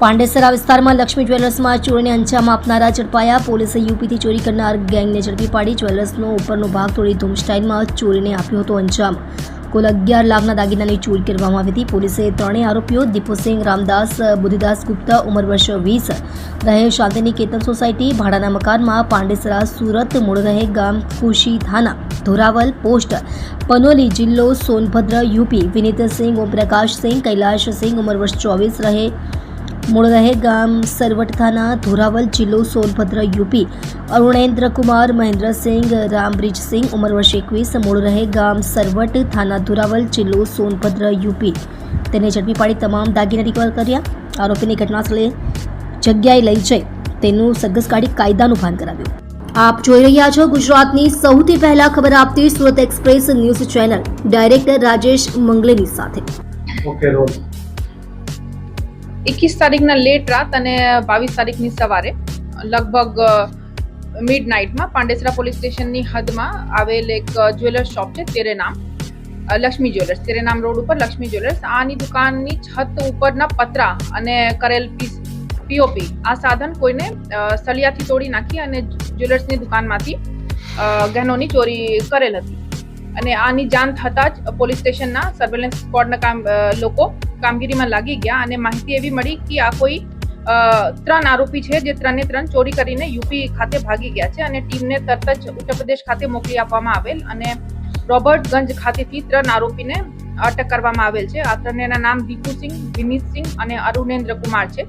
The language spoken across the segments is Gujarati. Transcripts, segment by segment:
પાંડેસરા વિસ્તારમાં લક્ષ્મી જ્વેલર્સમાં ચોરીને અંજામ આપનારા ઝડપાયા. પોલીસે યુપીથી ચોરી કરનાર ગેંગને ઝડપી પાડી. જ્વેલર્સનો ઉપરનો ભાગ તોડી ધૂમ સ્ટાઇલમાં ચોરીને આપ્યો હતો અંજામ. કુલ અગિયાર લાખના દાગીનાની ચોરી કરવામાં આવી હતી. પોલીસે ત્રણેય આરોપીઓ, દીપુસિંહ, રામદાસ, બુદ્ધિદાસ ગુપ્તા, ઉંમર વર્ષ વીસ, રહે શાંતિનિકેતન સોસાયટી, ભાડાના મકાનમાં, પાંડેસરા, સુરત, મૂળ રહે ગામ ખુશી થાના, ધોરાવલ, પોસ્ટ, પનોલી જિલ્લો, સોનભદ્ર, યુપી, વિનીતસિંહ, ઓમપ્રકાશસિંહ, કૈલાશસિંહ, ઉંમર વર્ષ ચોવીસ, રહે મૂળ રહે ગામ સરવટ થાના ધોરાવલ જિલ્લો સોનભદ્ર, યુપી. અરુણેન્દ્ર કુમાર મહેન્દ્રસિંહ રામબ્રિજસિંહ ઉંમર વર્ષ એકવીસ, મૂળ રહે ગામ સરવટ થાના ધોરાવલ જિલ્લો સોનભદ્ર, યુપી. તેને ઝડપી પાડી તમામ દાગીના રિકવર કર્યા. આરોપીને ઘટનાસ્થળે જગ્યાએ લઈ જઈ તેનું સગસ કાઢી કાયદાનું ભાન કરાવ્યું. આપ જોઈ રહ્યા છો ગુજરાતની સૌથી પહેલા ખબર આપતી Surat express news channel. Director Rajesh મંગલેની સાથે. ઓકે રોલ એકવીસ તારીખના લેટ રાત અને બાવીસ તારીખની સવારે, લગભગ મિડ નાઇટમાં પાંડેસરા પોલીસ સ્ટેશનની હદમાં આવેલ એક જ્વેલર્સ શોપ છે તેરે નામ લક્ષ્મી જ્વેલર્સ તેરે નામ રોડ ઉપર લક્ષ્મી જ્વેલર્સ આની દુકાનની છત ઉપરના પતરા અને કરેલ પીસ પીઓપી આ સાધન કોઈને સળિયાથી તોડી નાખી અને જ્વેલર્સની દુકાનમાંથી ગહેનોની ચોરી કરેલ હતી. અને આની જાણ થતાં જ પોલીસ સ્ટેશનના સર્વેલન્સ સ્કવોડના કામ લોકો કામગીરીમાં લાગી ગયા અને માહિતી એવી મળી કે આ કોઈ ત્રણ આરોપી છે જે ત્રણે ત્રણ ચોરી કરીને યુપી ખાતે ભાગી ગયા છે અને ટીમને તરત જ ઉત્તર પ્રદેશ ખાતે મોકલી આપવામાં આવેલ અને રોબર્ટગંજ ખાતેથી ત્રણ આરોપીને અટક કરવામાં આવેલ છે. આ ત્રણેના નામ દીપુસિંહ વિનીતસિંહ અને અરુણેન્દ્ર કુમાર છે.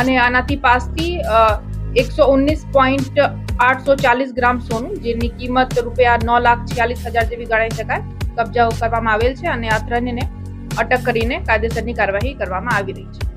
અને આનાથી પાસથી એકસો ઓગણીસ પોઈન્ટ આઠસો ચાલીસ ગ્રામ સોનું, જેની કિંમત રૂપિયા નવ લાખ છિયાલીસ હજાર જેવી ગણાઈ શકાય, કબજાઓ કરવામાં આવેલ છે અને આ ત્રણેને અટક કરીને કાયદેસરની કાર્યવાહી કરવામાં આવી રહી છે.